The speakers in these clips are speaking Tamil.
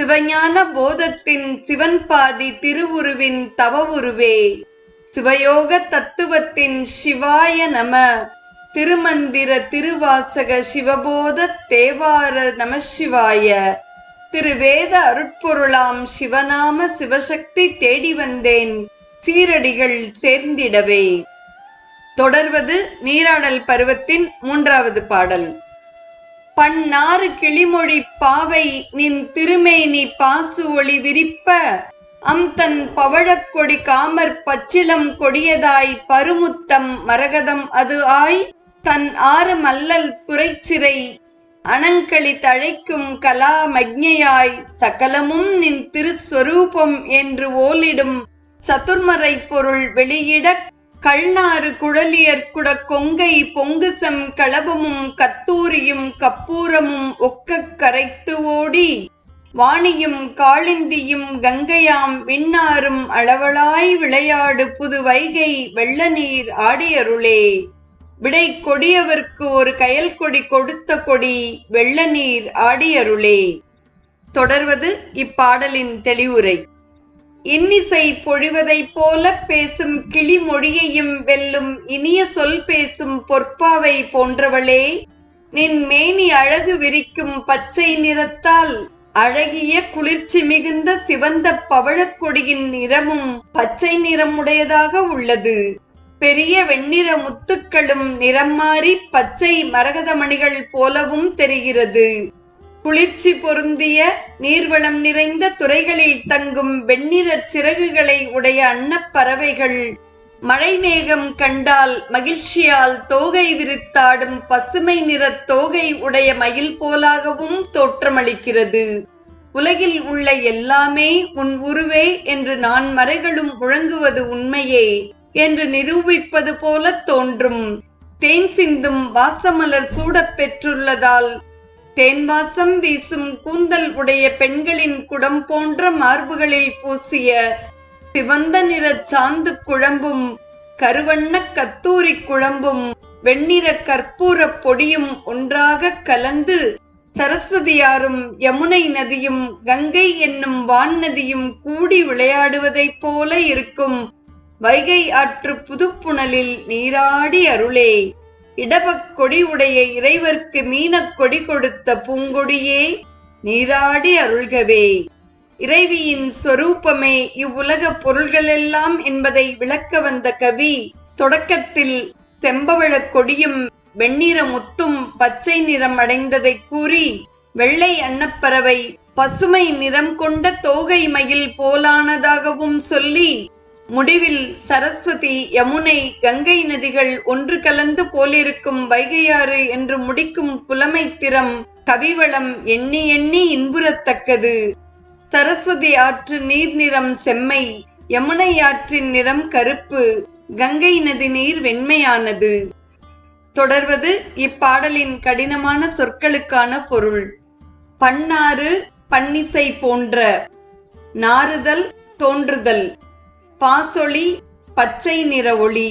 சிவஞான போதத்தின் சிவன் பாதி திருவுருவின் தவவுருவே. சிவயோக தத்துவத்தின் சிவாய நம. திருமந்திர திருவாசக சிவபோத தேவார நமசிவாய திருவேத அருட்பொருளாம் சிவநாம சிவசக்தி தேடி வந்தேன். சீரடிகள் சேர்ந்திடவே. தொடர்வது நீராடல் பருவத்தின் மூன்றாவது பாடல். பன்னாறு கிளிமொழி பாவை நின் திருமேனி பாசு ஒளி விரிப்ப. அம் தன் பவழக்கொடி காமர் பச்சிளம் கொடியதாய் பருமுத்தம் மரகதம் அது ஆய். தன் ஆறு மல்லல் துறைச்சிறை அணங்களி தழைக்கும் கலா மக்ஞையாய். சகலமும் நின் திருஸ்வரூபம் என்று ஓலிடும் சதுர்மறை பொருள் வெளியிடக் கள்நாறு குழலியர் குட கொங்கை பொங்குசம் களபமும் கத்தூரியும் கப்பூரமும் ஒக்கக் கரைத்து ஓடி. வாணியும் காளிந்தியும் கங்கையாம் விண்ணாரும் அளவளாய் விளையாடு புது வைகை வெள்ள நீர் ஆடியருளே. விடை கொடியவர்க்கு ஒரு கயல் கொடி கொடுத்த கொடி வெள்ள நீர் ஆடியருளே. தொடர்வது இப்பாடலின் தெளிவுரை. இன்னிசை பொழிவதைப் போல பேசும் கிளி மொழியையும் வெல்லும் இனிய சொல் பேசும் பொற்பாவை போன்றவளே நின் மேனி அழகு விரிக்கும் பச்சை நிறத்தால் அழகிய குளிர்ச்சி மிகுந்த சிவந்த பவழக்கொடியின் நிறமும் பச்சை நிறமுடையதாக உள்ளது. பெரிய வெண்ணிற முத்துக்களும் நிறம் மாறி பச்சை மரகதமணிகள் போலவும் தெரிகிறது. குளிர்ச்சி பொருந்திய நீர்வளம் நிறைந்த துறைகளில் தங்கும் வெண்ணிற சிறகுகளை உடைய அன்னப்பறவைகள் மழை மேகம் கண்டால் மகிழ்ச்சியால் தோகை விரித்தாடும் பசுமை நிற தோகை உடைய மயில் போலாகவும் தோற்றமளிக்கிறது. உலகில் உள்ள எல்லாமே உன் உருவே என்று நான் மறைகளும் முழங்குவது உண்மையே என்று நிரூபிப்பது போல தோன்றும். தேன் சிந்தும் வாசமலர் சூடப் பெற்றுள்ளதால் தேன்வாசம் வீசும் கூந்தல் உடைய பெண்களின் குடம் போன்ற மார்புகளில் பூசிய சிவந்த நிற சாந்து குழம்பும் கருவண்ண கத்தூரி குழம்பும் வெண்ணிற கற்பூர பொடியும் ஒன்றாக கலந்து சரஸ்வதியாரும் யமுனை நதியும் கங்கை என்னும் வான் நதியும் கூடி விளையாடுவதைப் போல இருக்கும். வைகை ஆற்று புதுப்புணலில் நீராடி அருளே. இடபக் கொடி உடைய இறைவர்க்கு மீனக் கொடி கொடுத்த பூங்கொடியே நீராடி அருள்கவே. இறைவியின் சொரூபமே இவ்வுலக பொருள்களெல்லாம் என்பதை விளக்க வந்த கவி தொடக்கத்தில் செம்பவழக் கொடியும் வெண்ணிற முத்தும் பச்சை நிறம் அடைந்ததை கூறி வெள்ளை அன்னப்பறவை பசுமை நிறம் கொண்ட தோகை மயில் போலானதாகவும் சொல்லி முடிவில் சரஸ்வதி யமுனை கங்கை நதிகள் ஒன்று கலந்து போலிருக்கும் வைகையாறு என்று முடிக்கும் புலமை திறம் கவிவளம் எண்ணி எண்ணி இன்புறத்தக்கது. சரஸ்வதி ஆற்று நீர் நிறம் செம்மை யமுனை ஆற்றின் நிறம் கருப்பு கங்கை நதி நீர் வெண்மையானது. தொடர்வது இப்பாடலின் கடினமான சொற்களுக்கான பொருள். பன்னாறு பன்னிசை போன்ற நாறுதல் தோன்றுதல். பாசொளி பச்சை நிற ஒளி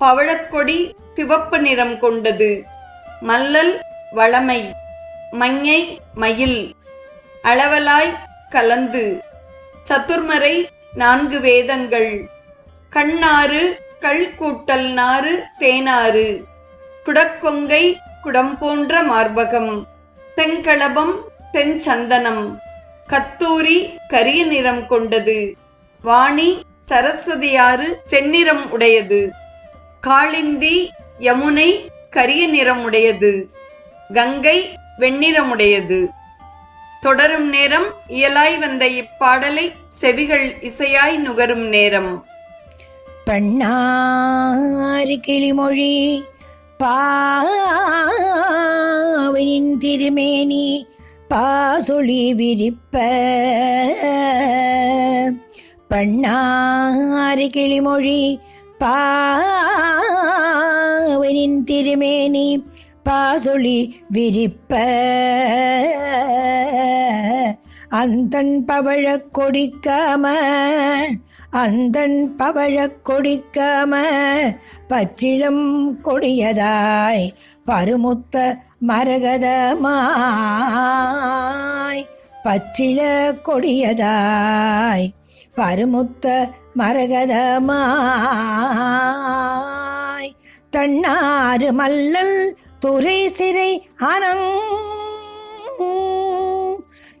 பவழக்கொடி சிவப்பு நிறம் கொண்டது. மல்லல் வளமை மஞ்சை மயில் அளவலாய் கலந்து. சதுர்மறை நான்கு வேதங்கள் கண்ணாறு கல் கூட்டல் நாறு தேனாறு குடக்கொங்கை குடம் போன்ற மார்பகம் செங்களபம் செஞ்சந்தனம் கத்தூரி கரிய நிறம் கொண்டது. வாணி சரஸ்வதியாறு செந்நிறம் உடையது. காளிந்தி யமுனை கரிய நிறமுடையது கங்கை வெண்ணிறமுடையது தொடரும் நேரம் இயலாய் வந்த இப்பாடலை செவிகள் இசையாய் நுகரும் நேரம். பண்ணாறு கிளிமொழி பாவனின் திருமேனி பாசொளி விரிப்ப பண்ணாறு கிளிமொழி பாவனின் திருமேனி பாசொளி விரிப்ப. அந்தன் பவழ கொடிக்காம அந்தன் பவழ கொடிக்காம பச்சிளம் கொடியதாய் பருமுத்த மரகதமாய் பச்சிள கொடியதாய் பருமுத்த மரகதமாய். தன்னாறு மல்லல் துறை சிறை அனம்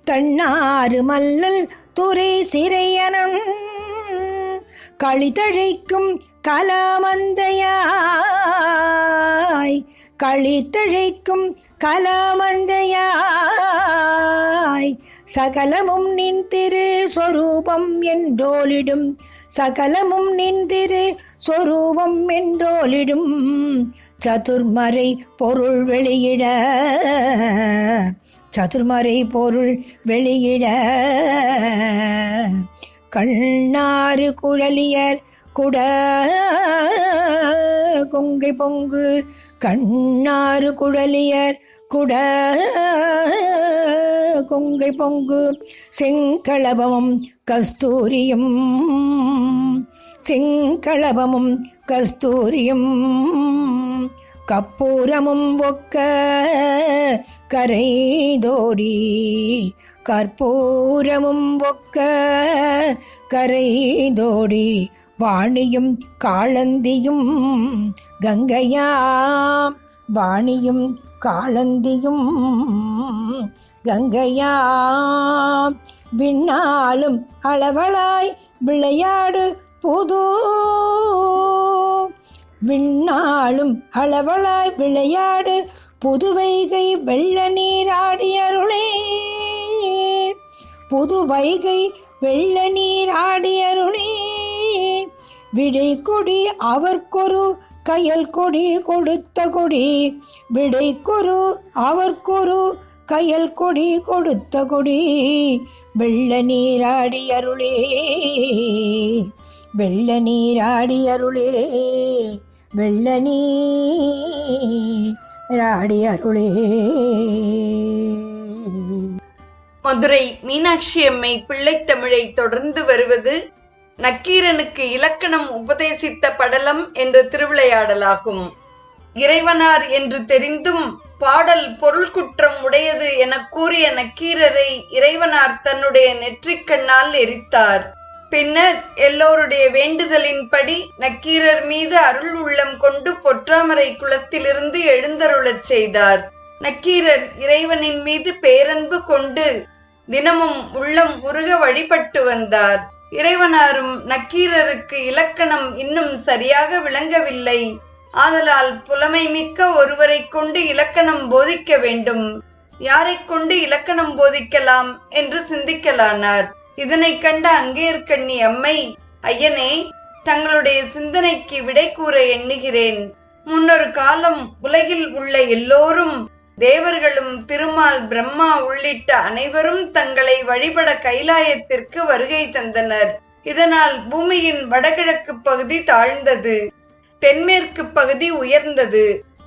தன்னாறு மல்லல் துறை சிறையனம் களித்தழைக்கும் கலாமந்தையாய். களித்தழைக்கும் கலாமந்தையாய். சகலமும் நின் திரு சொரூபம் என்றோலிடும். சகலமும் நின் திரு சொரூபம் என்றோலிடும். சதுர்மறை பொருள் வெளியிட சதுர்மறை பொருள் வெளியிட. கண்ணாறு குழலியர் குட கொங்கை பொங்கு கண்ணாறு குழலியர் குட கொங்கை பொங்கு செங்களபமும் கஸ்தூரியும். செங்களபமும் கஸ்தூரியும். கப்பூரமும் ஒக்க கரைதோடி கற்பூரமும் ஒக்க கரைதோடி வாணியும் காளந்தியும் கங்கையா வாணியும் காளந்தியும் கங்கையாம். விண்ணாலும் அளவளாய் விளையாடு புது. விண்ணாலும் அளவளாய் விளையாடு புதுவைகை வெள்ள நீராடியருளே. புதுவைகை வெள்ள நீராடியருளே. விடை கொடி அவர்க்கொரு கயல் கொடி கொடுத்த கொடி. விடை கொரு அவர்க்கொரு கயல் கொடி கொடுத்த கொடி வெள்ள நீராடி அருளே. வெள்ள நீராடி அருளே வெள்ள நீராடி அருளே. மதுரை மீனாட்சி அம்மை பிள்ளைத்தமிழை தொடர்ந்து வருவது நக்கீரனுக்கு இலக்கணம் உபதேசித்த படலம் என்ற திருவிளையாடலாகும். இறைவனார் என்று தெரிந்தும் பாடல் பொருள் குற்றம் உடையது என கூறிய நக்கீரரை இறைவனார் தன்னுடைய நெற்றிக்கண்ணால் எரித்தார். பின்னர் எல்லோருடைய வேண்டுதலின்படி நக்கீரர் மீது அருள் உள்ளம் கொண்டு பொற்றாமரை குளத்திலிருந்து எழுந்தருளச் செய்தார். நக்கீரர் இறைவனின் மீது பேரன்பு கொண்டு தினமும் உள்ளம் உருக வழிபட்டு வந்தார். இறைவனாரும் நக்கீரருக்கு இலக்கணம் இன்னும் சரியாக விளங்கவில்லை. ஆதலால் புலமை மிக்க ஒருவரை கொண்டு இலக்கணம் போதிக்க வேண்டும். யாரை கொண்டு இலக்கணம் போதிக்கலாம் என்று சிந்திக்கலானார். இதனை கண்ட அங்கேற்கண்ணி அம்மை ஐயனே தங்களுடைய சிந்தனைக்கு விடை கூற எண்ணுகிறேன். முன்னொரு காலம் உலகில் உள்ள எல்லோரும் தேவர்களும் திருமால் பிரம்மா உள்ளிட்ட அனைவரும் தங்களை வழிபட கைலாயத்திற்கு வருகை தந்தனர். இதனால் பூமியின் வடகிழக்கு பகுதி தாழ்ந்தது. தென்மேற்கு பகுதி உயர்ந்தது.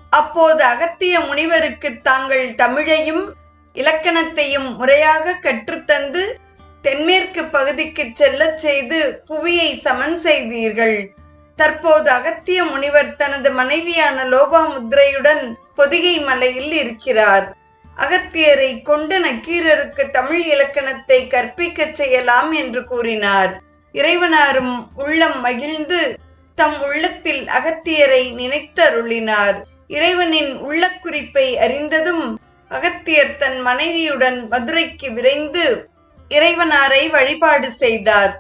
அப்போது அகத்திய முனிவருக்கு தாங்கள் தமிழையும் இலக்கணத்தையும் முறையாக கற்றுத்தந்து தென்மேற்கு பகுதிக்கு செல்லச் செய்து புவியை சமன் செய்தீர்கள். தற்போது அகத்திய முனிவர் தனது மனைவியான லோபாமுத்ரையுடன் பொதிகை மலையில் இருக்கிறார். அகத்தியரை கொண்டு நக்கீரருக்கு தமிழ் இலக்கணத்தை கற்பிக்கச் செய்யலாம் என்று கூறினார். இறைவனாரும் உள்ளம் மகிழ்ந்து தம் உள்ளத்தில் அகத்தியரை நினைத்தருளினார். இறைவனின் உள்ள குறிப்பை அறிந்ததும் அகத்தியர் தன் மனைவியுடன் மதுரைக்கு விரைந்து இறைவனாரை வழிபாடு செய்தார்.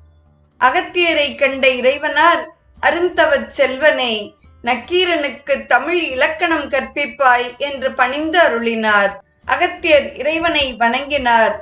அகத்தியரை கண்ட இறைவனார் அருந்தவச் செல்வனே நக்கீரனுக்கு தமிழ் இலக்கணம் கற்பிப்பாய் என்று பணிந்து அருளினார். அகத்தியர் இறைவனை வணங்கினார்.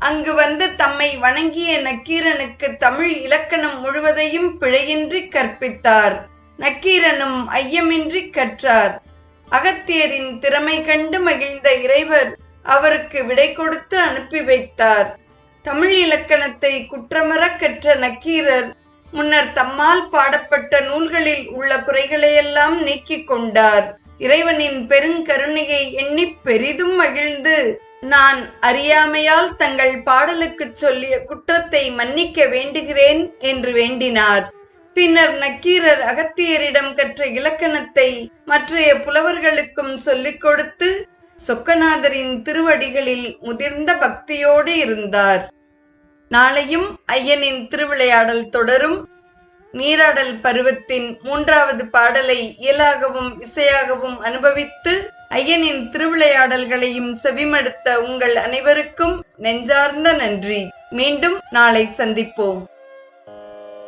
அங்கு வந்து தம்மை வணங்கிய நக்கீரனுக்கு தமிழ் இலக்கணம் முழுவதையும் பிழையின்றி கற்பித்தார். நக்கீரனும் ஐயமின்றி கற்றார். அகத்தியரின் திறமை கண்டு மகிழ்ந்த இறைவர் அவருக்கு விடை கொடுத்து அனுப்பி வைத்தார். தமிழ் இலக்கணத்தை குற்றமறக் கற்ற நக்கீரர் முன்னர் தம்மால் பாடப்பட்ட நூல்களில் உள்ள குறைகளையெல்லாம் நீக்கிக் கொண்டார். இறைவனின் பெருங்கருணையை எண்ணிப் பெரிதும் மகிழ்ந்து நான் அறியாமையால் தங்கள் பாடலுக்குச் சொல்லிய குற்றத்தை மன்னிக்க வேண்டுகிறேன் என்று வேண்டினார். பின்னர் நக்கீரர் அகத்தியரிடம் கற்ற இலக்கணத்தை மற்றைய புலவர்களுக்கும் சொல்லிக் கொடுத்து சொக்கநாதரின் திருவடிகளில் முதிர்ந்த பக்தியோடு இருந்தார். நாளையும் ஐயனின் திருவிளையாடல் தொடரும். நீராடல் பருவத்தின் மூன்றாவது பாடலை இயலாகவும் இசையாகவும் அனுபவித்து ஐயனின் திருவிளையாடல்களையும் செவிமடுத்த உங்கள் அனைவருக்கும் நெஞ்சார்ந்த நன்றி. மீண்டும் நாளை சந்திப்போம்.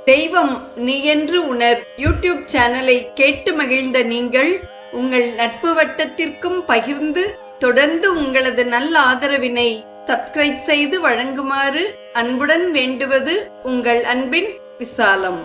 தெய்வம் நீ என்று உணர் யூடியூப் சேனலை கேட்டு மகிழ்ந்த நீங்கள் உங்கள் நட்பு வட்டத்திற்கும் பகிர்ந்து தொடர்ந்து உங்களது நல்ல ஆதரவினை சப்ஸ்கிரைப் செய்து வழங்குமாறு அன்புடன் வேண்டுவது உங்கள் அன்பின் விசாலம்.